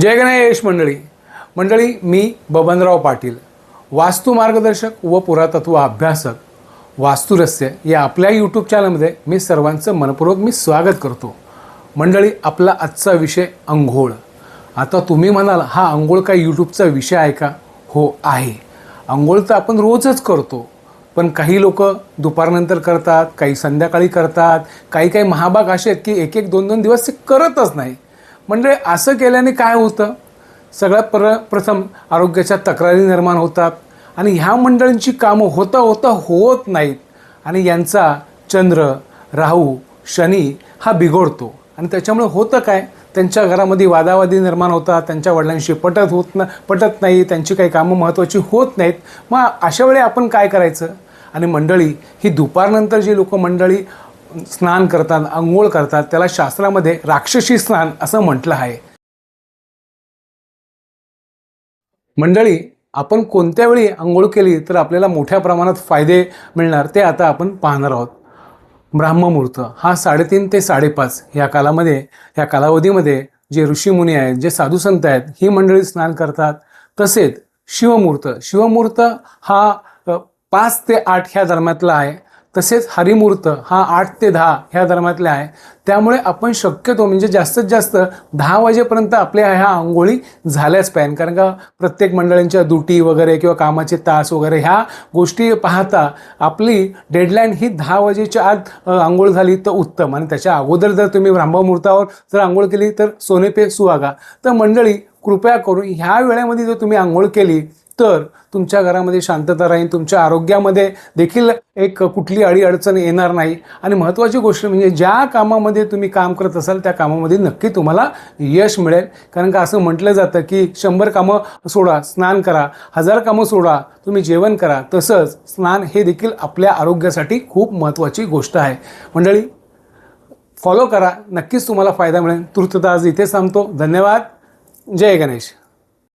जय गणेश मंडळी. मंडळी मी बबनराव पाटील वास्तू मार्गदर्शक व पुरातत्व अभ्यासक वास्तुरस्य या आपल्या यूट्यूब चॅनलमध्ये मी सर्वांचं मनपूर्वक मी स्वागत करतो. मंडळी आपला आजचा विषय अंघोळ. आता तुम्ही म्हणाल हा अंघोळ काय यूट्यूबचा विषय आहे का? हो आहे. अंघोळ तर आपण रोजच करतो. पण काही लोक दुपारनंतर करतात काही संध्याकाळी करतात काही काही महाभाग असे आहेत की एक एक दोन दोन दिवस ते करतच नाही. म्हणजे असं केल्याने काय होतं? सगळ्यात प्र प्रथम आरोग्याच्या तक्रारी निर्माण होतात आणि ह्या मंडळींची कामं होता होता होत नाहीत आणि यांचा चंद्र राहू शनी हा बिघडतो. आणि त्याच्यामुळे होतं काय? त्यांच्या घरामध्ये वादावादी निर्माण होतात त्यांच्या वडिलांशी पटत होत न पटत नाही त्यांची काही कामं महत्त्वाची होत नाहीत. मग अशा वेळी आपण काय करायचं? आणि मंडळी ही दुपारनंतर जी लोक मंडळी स्नान करतात आंघोळ करतात त्याला शास्त्रामध्ये राक्षसी स्नान असं म्हटलं आहे. मंडळी आपण कोणत्या वेळी आंघोळ केली तर आपल्याला मोठ्या प्रमाणात फायदे मिळणार ते आता आपण पाहणार आहोत. ब्राह्ममुहूर्त हा साडेतीन ते साडेपाच या कालामध्ये या कालावधीमध्ये जे ऋषीमुनी आहेत जे साधू संत आहेत ही मंडळी स्नान करतात. तसेच शिवमुहूर्त शिवमुहूर्त हा पाच ते आठ ह्या दरम्यातला आहे. तसेच हरिमुहूर्त हा आठ ते दहा ह्या धर्मातल्या आहे. त्यामुळे आपण शक्यतो म्हणजे जास्तीत जास्त दहा वाजेपर्यंत आपल्या ह्या आंघोळी झाल्याच पाहिजे. कारण का प्रत्येक मंडळींच्या दुटी वगैरे किंवा कामाचे तास वगैरे ह्या गोष्टी पाहता आपली डेडलाईन ही दहा वाजेच्या आत आंघोळ झाली तर उत्तम. आणि त्याच्या अगोदर जर तुम्ही ब्राह्ममुहूर्तावर जर आंघोळ केली तर सोनेपे सुहागा. तर मंडळी कृपया करून ह्या वेळेमध्ये जर तुम्ही आंघोळ केली तर तुमच्या घरामध्ये शांतता राहील तुमच्या आरोग्यामध्ये देखील एक कुठली अडीअडचण येणार नाही. आणि महत्त्वाची गोष्ट म्हणजे ज्या कामामध्ये तुम्ही काम करत असाल त्या कामामध्ये नक्की तुम्हाला यश मिळेल. कारण का असं म्हटलं जातं की शंभर कामं सोडा स्नान करा. हजार कामं सोडा तुम्ही जेवण करा. तसंच स्नान हे देखील आपल्या आरोग्यासाठी खूप महत्त्वाची गोष्ट आहे. मंडळी फॉलो करा. नक्कीच तुम्हाला फायदा मिळेल. तूर्तता आज इथे सांगतो धन्यवाद. जय गणेश.